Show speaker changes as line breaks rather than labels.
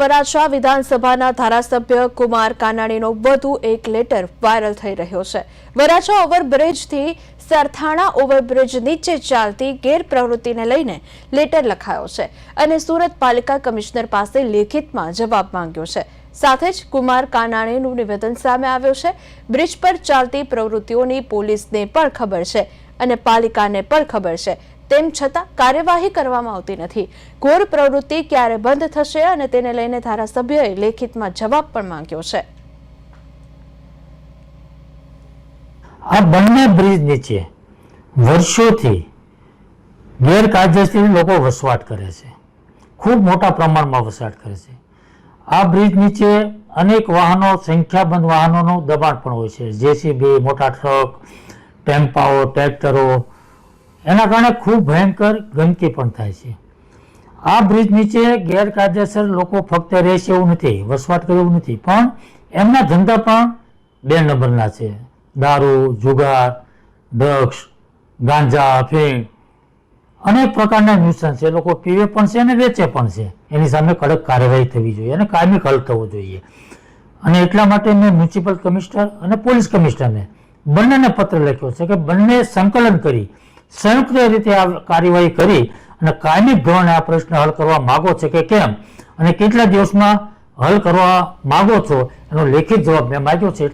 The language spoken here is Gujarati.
વરાછા વિધાનસભાના ધારાસભ્ય કુમાર કાનાણીનો વધુ એક લેટર વાયરલ થઈ રહ્યો છે. વરાછા ઓવરબ્રિજથી સરથાણા ઓવરબ્રિજ નીચે ચાલતી ગેરપ્રવૃત્તિને લઈને લેટર લખાયો છે અને સુરત પાલિકા કમિશનર પાસે લેખિતમાં જવાબ માંગ્યો છે. સાથે જ કુમાર કાનાણીનું નિવેદન સામે આવ્યું છે. બ્રિજ પર ચાલતી પ્રવૃત્તિઓની પોલીસને પણ ખબર છે અને પાલિકાને પણ ખબર છે. તેમ છતાં કાર્યવાહી કરવામાં આવતી નથી. ઘોર પ્રવૃત્તિ ક્યારે બંધ થશે અને તેને લઈને ધારાસભ્યોએ લેખિતમાં જવાબ પણ માંગ્યો છે.
આ બંને બ્રિજ નીચે વર્ષોથી ગેરકાયદેસર લોકો વસવાટ કરે છે. ખૂબ મોટા પ્રમાણમાં વસવાટ કરે છે. આ બ્રિજ નીચે અનેક વાહનો, સંખ્યાબંધ વાહનોનું દબાણ પણ હોય છે. જેસીબી, મોટા ટ્રક, ટેમ્પાઓ, ટ્રેક્ટરો એના કારણે ખૂબ ભયંકર ગંદકી પણ થાય છે. આ બ્રિજ નીચે ગેરકાયદેસર લોકો ફક્ત રહે છે એવું નથી, વસવાટ કરે એવું નથી, પણ એમના ધંધા પણ બે નંબરના છે. દારૂ, જુગાર, ડ્રગ્સ, ગાંજા અફીણ અનેક પ્રકારના ન્યુસન્સ છે. લોકો પીવે પણ છે અને વેચે પણ છે. એની સામે કડક કાર્યવાહી થવી જોઈએ અને કાયમી હલ થવો જોઈએ. અને એટલા માટે મેં મ્યુનિસિપલ કમિશનર અને પોલીસ કમિશનરને બંનેને પત્ર લખ્યો છે કે બંને સંકલન કરી સંયુક્ત રીતે આ કાર્યવાહી કરી અને કાયમી ધોરણે આ પ્રશ્ન હલ કરવા માગો છે કે કેમ? અને કેટલા દિવસમાં હલ કરવા માગો છો? એનો લેખિત જવાબ મેં માંગ્યો છે.